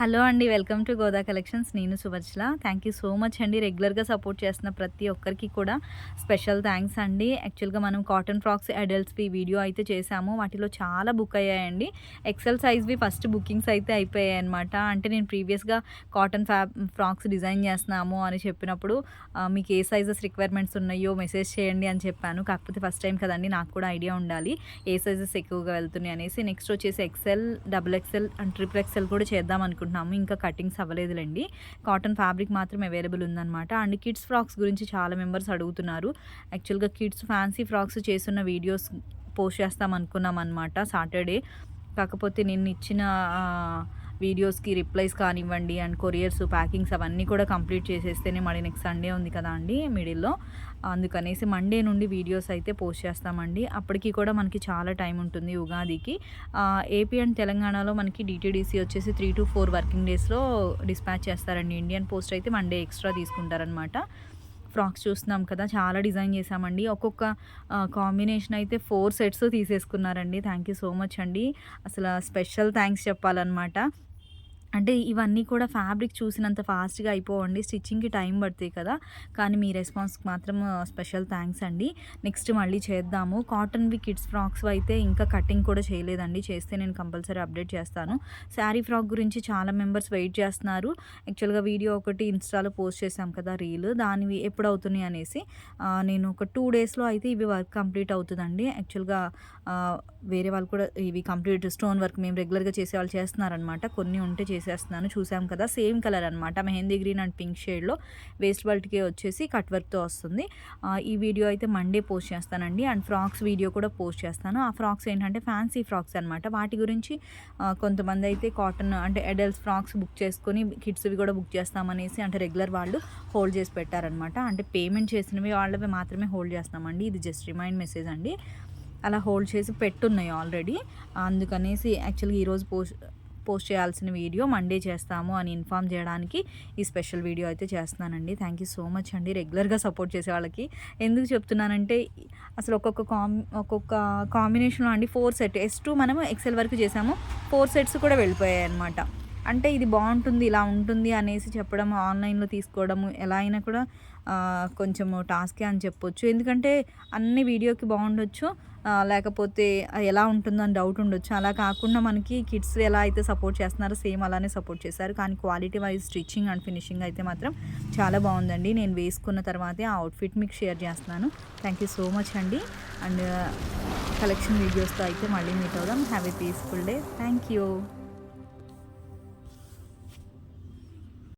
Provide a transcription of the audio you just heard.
Hello అండి welcome to Goda collections. నేను Suvarchala thank you so much అండి. రెగ్యులర్గా సపోర్ట్ చేస్తున్న ప్రతి ఒక్కరికి కూడా స్పెషల్ థ్యాంక్స్ అండి. యాక్చువల్గా మనం కాటన్ ఫ్రాక్స్ అడల్ట్స్వి వీడియో అయితే చేశాము వాటిలో చాలా బుక్ అయ్యాయండి. ఎక్సెల్ సైజ్వి ఫస్ట్ బుకింగ్స్ అయితే అయిపోయాయి అనమాట అంటే నేను ప్రీవియస్గా కాటన్ ఫ్యా ఫ్రాక్స్ డిజైన్ చేస్తున్నాము అని చెప్పినప్పుడు మీకు ఏ సైజెస్ రిక్వైర్మెంట్స్ ఉన్నాయో మెసేజ్ చేయండి అని చెప్పాను. కాకపోతే ఫస్ట్ టైం కదండి నాకు కూడా ఐడియా ఉండాలి. ఏ సైజెస్ ఎక్కువగా వెళ్తున్నాయి అనేసి. నెక్స్ట్ వచ్చేసి XL double XL and triple XL కూడా చేద్దాం అనుకుంటున్నాము. ఇంకా కటింగ్స్ అవ్వలేదులేండి. కాటన్ ఫ్యాబ్రిక్ మాత్రం అవైలబుల్ ఉందన్నమాట. అండ్ కిడ్స్ ఫ్రాక్స్ గురించి చాలా మెంబర్స్ అడుగుతున్నారు. యాక్చువల్గా కిడ్స్ ఫ్యాన్సీ ఫ్రాక్స్ చేస్తున్న వీడియోస్ పోస్ట్ చేస్తాం అనుకున్నాం అనమాట సాటర్డే. కాకపోతే నిన్న ఇచ్చిన వీడియోస్కి రిప్లైస్ కానివ్వండి అండ్ కొరియర్స్ ప్యాకింగ్స్ అవన్నీ కూడా కంప్లీట్ చేసేస్తేనే మళ్ళీ నెక్స్ట్ సండే ఉంది కదా అండి మిడిల్లో. అందుకనేసి మండే నుండి వీడియోస్ అయితే పోస్ట్ చేస్తామండి. అప్పటికి కూడా మనకి చాలా టైం ఉంటుంది ఉగాదికి. ఏపీ అండ్ తెలంగాణలో మనకి డిటీడీసీ వచ్చేసి త్రీ టు ఫోర్ వర్కింగ్ డేస్లో డిస్పాచ్ చేస్తారండి. ఇండియన్ పోస్ట్ అయితే మండే ఎక్స్ట్రా తీసుకుంటారనమాట ఫ్రాక్స్ చూస్తున్నాం కదా చాలా డిజైన్ చేసామండి ఒక్కొక్క కాంబినేషన్ అయితే ఫోర్ సెట్స్ తీసేసుకున్నారండి. థ్యాంక్ యూ సో మచ్ అండి. అసలు స్పెషల్ థ్యాంక్స్ చెప్పాలన్నమాట. అంటే ఇవన్నీ కూడా ఫ్యాబ్రిక్ చూసినంత ఫాస్ట్గా అయిపోవండి. స్టిచ్చింగ్కి టైం పడుతుంది కదా. కానీ మీ రెస్పాన్స్కి మాత్రం స్పెషల్ థ్యాంక్స్ అండి. నెక్స్ట్ మళ్ళీ చేద్దాము. కాటన్వి కిడ్స్ ఫ్రాక్స్ అయితే ఇంకా కటింగ్ కూడా చేయలేదండి. చేస్తే నేను కంపల్సరీ అప్డేట్ చేస్తాను. శారీ ఫ్రాక్ గురించి చాలా మెంబర్స్ వెయిట్ చేస్తున్నారు. యాక్చువల్గా వీడియో ఒకటి ఇన్స్టాలో పోస్ట్ చేశాం కదా రీల్. దానివి ఎప్పుడు అవుతున్నాయి అనేసి నేను ఒక టూ డేస్లో అయితే ఇవి వర్క్ కంప్లీట్ అవుతుందండి. యాక్చువల్గా వేరే వాళ్ళు కూడా ఇవి కంప్లీట్ స్టోన్ వర్క్ మేము రెగ్యులర్గా చేసే వాళ్ళు చేస్తున్నారనమాట కొన్ని ఉంటే చేసేస్తున్నాను. చూసాం కదా సేమ్ కలర్ అనమాట మెహందీ గ్రీన్ అండ్ పింక్ షేడ్లో వేస్ట్ బల్ట్కి వచ్చేసి కట్ వర్క్తో వస్తుంది. ఈ వీడియో అయితే మండే పోస్ట్ చేస్తానండి. అండ్ ఫ్రాక్స్ వీడియో కూడా పోస్ట్ చేస్తాను. ఆ ఫ్రాక్స్ ఏంటంటే ఫ్యాన్సీ ఫ్రాక్స్ అనమాట వాటి గురించి కొంతమంది అయితే కాటన్ అంటే అడల్ట్స్ ఫ్రాక్స్ బుక్ చేసుకొని కిడ్స్వి కూడా బుక్ చేస్తామనేసి అంటే రెగ్యులర్ వాళ్ళు హోల్డ్ చేసి పెట్టారనమాట అంటే పేమెంట్ చేసినవి వాళ్ళవి మాత్రమే హోల్డ్ చేస్తామండి ఇది జస్ట్ రిమైండ్ మెసేజ్ అండి. అలా హోల్డ్ చేసి పెట్టున్నాయి ఆల్రెడీ. అందుకనేసి యాక్చువల్గా ఈరోజు పోస్ట్ పోస్ట్ చేయాల్సిన వీడియో మండే చేస్తాము అని ఇన్ఫామ్ చేయడానికి ఈ స్పెషల్ వీడియో అయితే చేస్తున్నానండి. థ్యాంక్ యూ సో మచ్ అండి. రెగ్యులర్గా సపోర్ట్ చేసే వాళ్ళకి. ఎందుకు చెప్తున్నానంటే అసలు ఒక్కొక్క కాం ఒక్కొక్క కాంబినేషన్లో అండి ఫోర్ సెట్ ఎస్ టూ మనము ఎక్సెల్ వరకు చేసాము. ఫోర్ సెట్స్ కూడా వెళ్ళిపోయాయి అనమాట అంటే ఇది బాగుంటుంది ఇలా ఉంటుంది అనేసి చెప్పడం ఆన్లైన్లో తీసుకోవడము ఎలా అయినా కూడా కొంచెము టాస్కే అని చెప్పొచ్చు. ఎందుకంటే అన్ని వీడియోకి బాగుండొచ్చు లేకపోతే ఎలా ఉంటుందో అని డౌట్ ఉండొచ్చు. అలా కాకుండా మనకి కిడ్స్ ఎలా అయితే సపోర్ట్ చేస్తున్నారో సేమ్ అలానే సపోర్ట్ చేశారు. కానీ quality wise stitching and finishing అయితే మాత్రం చాలా బాగుందండి. నేను వేసుకున్న తర్వాతే ఆ అవుట్ఫిట్ మీకు షేర్ చేస్తున్నాను. Thank you so much and. And collection వీడియోస్తో అయితే మళ్ళీ మీట్ అవుదాం. Have a peaceful day. Thank you.